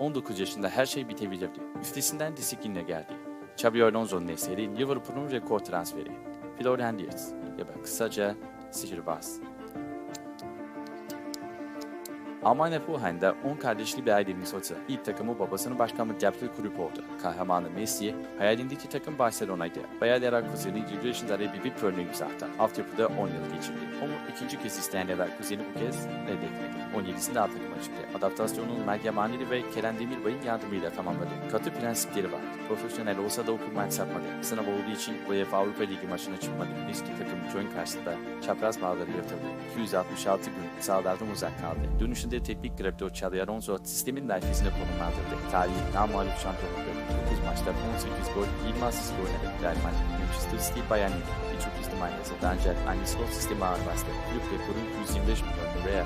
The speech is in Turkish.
19 yaşında her şey bitebilirdi. Üstesinden disiplinle geldi. Xabi Alonso'nun eseri Liverpool'un rekor transferi. Florian Wirtz ya da kısaca sihirbaz. Almanya Hohen'de 10 kardeşli bir ailenin sotu. İlk takımı babasının başkanlık yaptığı kulüp oldu. Kahramanı Messi, hayalindeki takım Barcelona'ydı. Bayer Leverkusen'i 20 yaşında bir örneği attı. Altyapıda 10 yıl geçirdi. Onu ikinci kez isteyen Leverkusen'i bu kez reddetmedi. 17'sinde A takıma çıktı. Adaptasyonunu Meryem Anili ve Kerem Demirbay'ın yardımıyla tamamladı. Katı prensipleri var. Profesyonel olsa da okuman sapmadı. Sınav olduğu için UEFA Avrupa Ligi maçına çıkmadı. Eski takım Köln karşısında çapraz bağları yırtıldı. 266 gün sahalardan uzak kaldı. Dönüşünde teknik direktör Xabi Alonso sistemin merkezine konumlandırdı. Tarihi namalip şampiyonlukları. 9 maçta 18 gol, 20 asist oynadı. Real Madrid, Manchester City, Bayern Münih. Birçok önce aynı slot sistemi ağır bastı. Kulüp rekoru 125 milyon liraya.